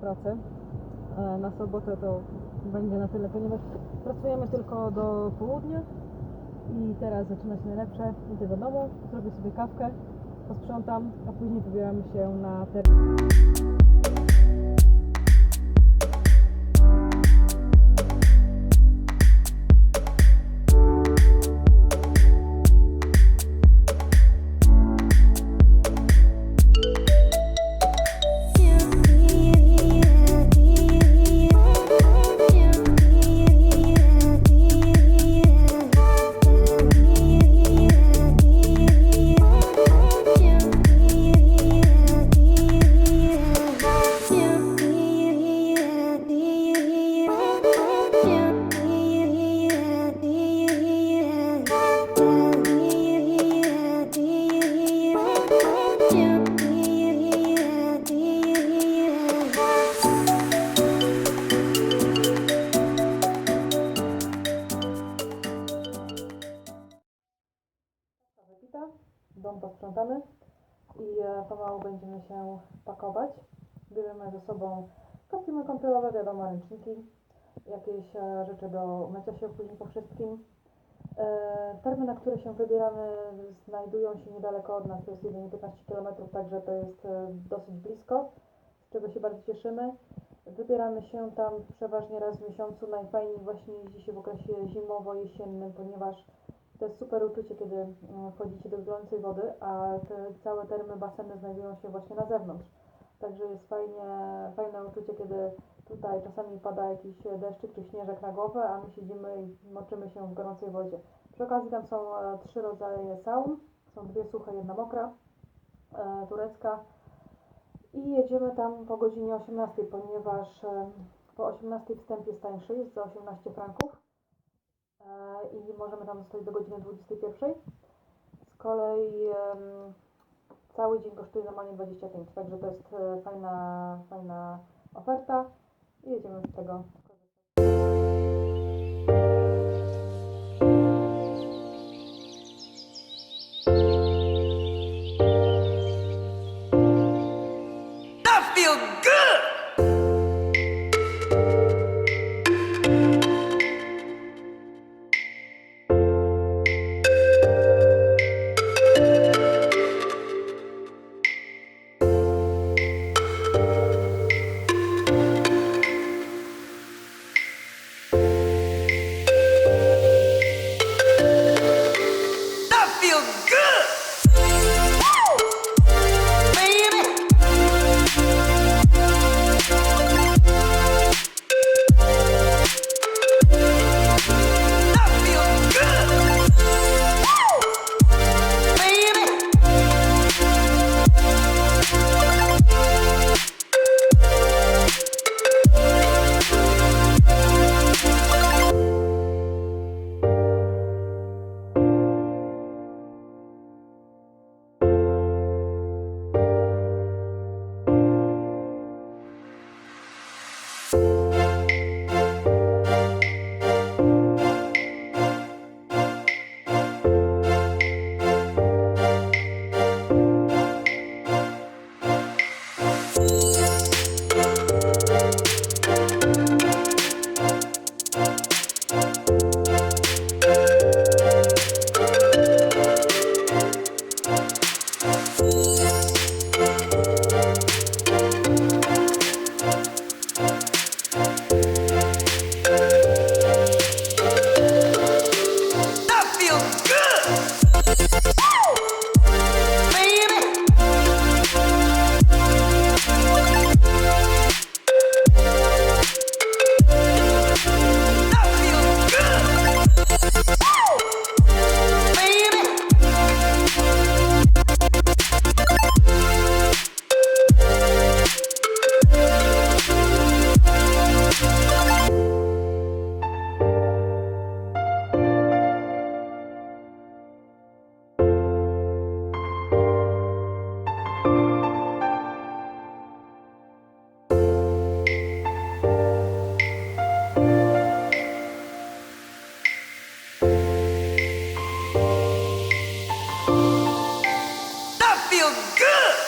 pracę. E, Na sobotę to będzie na tyle, ponieważ pracujemy tylko do południa i teraz zaczyna się najlepsze. Idę do domu, zrobię sobie kawkę, posprzątam, a później wybieramy się na teren. Dom posprzątany i e, pomału będziemy się pakować. Bierzemy ze sobą kostiumy kąpielowe, wiadomo, ręczniki, jakieś e, rzeczy do mycia się później po wszystkim. E, Termy, na które się wybieramy, znajdują się niedaleko od nas, to jest jedynie 15 km, także to jest dosyć blisko, z czego się bardzo cieszymy. Wybieramy się tam przeważnie raz w miesiącu. Najfajniej właśnie jeździ się w okresie zimowo-jesiennym, ponieważ to jest super uczucie, kiedy mm, wchodzicie do gorącej wody, a te całe termy, baseny znajdują się właśnie na zewnątrz. Także jest fajnie, fajne uczucie, kiedy tutaj czasami pada jakiś deszczyk czy śnieżek na głowę, a my siedzimy i moczymy się w gorącej wodzie. Przy okazji tam są e, trzy rodzaje saun. Są dwie suche, jedna mokra, e, turecka. I jedziemy tam po godzinie 18, ponieważ e, po 18 wstęp jest tańszy, jest za 18 franków. E, i możemy tam zostać do godziny 21. Z kolei cały dzień kosztuje normalnie 25, także to jest e, fajna, fajna oferta i jedziemy z tego good.